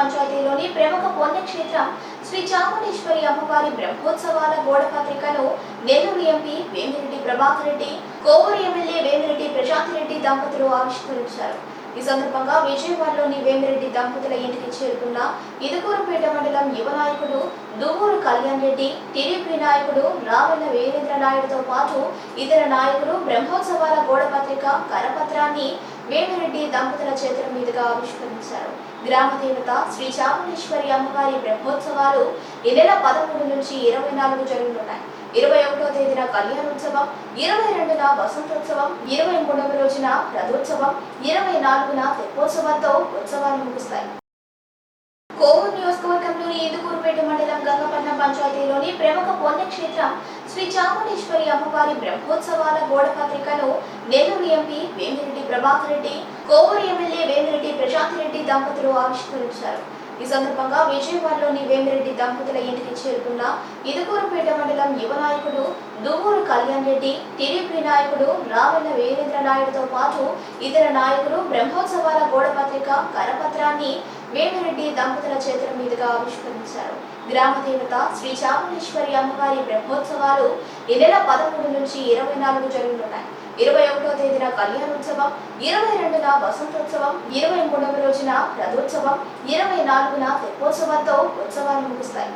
పంచాయతీలోని ప్రముఖ పుణ్యక్షేత్రం శ్రీ చాముండేశ్వరి అమ్మవారి బ్రహ్మోత్సవాల గోడపత్రికను వేలూరు ఎంపీ వేమిరెడ్డి ప్రభాకర్ రెడ్డి కోవూరు ఎమ్మెల్యే వేమిరెడ్డి ప్రశాంత్ రెడ్డి దంపతులు ఆవిష్కరించారు. ఈ సందర్భంగా విజయవాడలోని వేమిరెడ్డి దంపతుల ఇంటికి చేరుకున్న ఇదుకూరుపేట మండలం యువ నాయకుడు దువ్వూరు కళ్యాణ్ రెడ్డి టీడీపీ నాయకుడు రావెల్ల వీరేంద్ర నాయుడుతో పాటు ఇతర నాయకులు బ్రహ్మోత్సవాల గోడపత్రిక కరపత్రాన్ని వేమిరెడ్డి దంపతుల చేతుల మీదుగా ఆవిష్కరించారు. గ్రామ దేవత శ్రీ చాముండేశ్వరి అమ్మవారి బ్రహ్మోత్సవాలు ఈ నెల పదమూడు నుంచి ఇరవై నాలుగు జరుగుతున్నాయి. ఇరవై ఒకటో తేదీన కళ్యాణోత్సవం ఇరవై రెండున వసంతోత్సవం ఇరవై మూడవ రోజున రథోత్సవం ఇరవై నాలుగున తెప్పోత్సవంతో ఉత్సవాలు ముగుస్తాయి. కోవూరు నియోజకవర్గంలోని ఇందుకూరుపేట మండలం గంగపట్నం పంచాయతీలోని ప్రముఖ పుణ్యక్షేత్రం శ్రీ చాముండేశ్వరి అమ్మవారి బ్రహ్మోత్సవాల గోడపత్రికను నెల్లూరు ఎంపీ వేమిరెడ్డి ప్రభాత్ రెడ్డి కోవూరు ఎమ్మెల్యే వేమిరెడ్డి ప్రశాంత్ రెడ్డి దంపతులు ఆవిష్కరించారు. ఈ సందర్భంగా విజయవాడలోని వేమిరెడ్డి దంపతుల ఇంటికి చేరుకున్న ఇదుకూరుపేట మండలం యువ నాయకుడు దువ్వూరు కళ్యాణ్ రెడ్డి టీడీపీ నాయకుడు రావెల్ల వీరేంద్ర నాయుడుతో పాటు ఇతర నాయకులు బ్రహ్మోత్సవాల గోడపత్రిక కరపత్రాన్ని వేమిరెడ్డి దంపతుల చేతుల మీదుగా ఆవిష్కరించారు. గ్రామదేవత శ్రీ చాముండేశ్వరి అమ్మవారి బ్రహ్మోత్సవాలు ఈ నెల పదమూడు నుంచి ఇరవై నాలుగు జరుగుతున్నాయి. ఇరవై ఒకటో తేదీన కళ్యాణోత్సవం ఇరవై రెండున వసంతోత్సవం ఇరవై మూడవ రోజున రథోత్సవం ఇరవై నాలుగున తెప్పోత్సవంతో ఉత్సవాలు ముగుస్తాయి.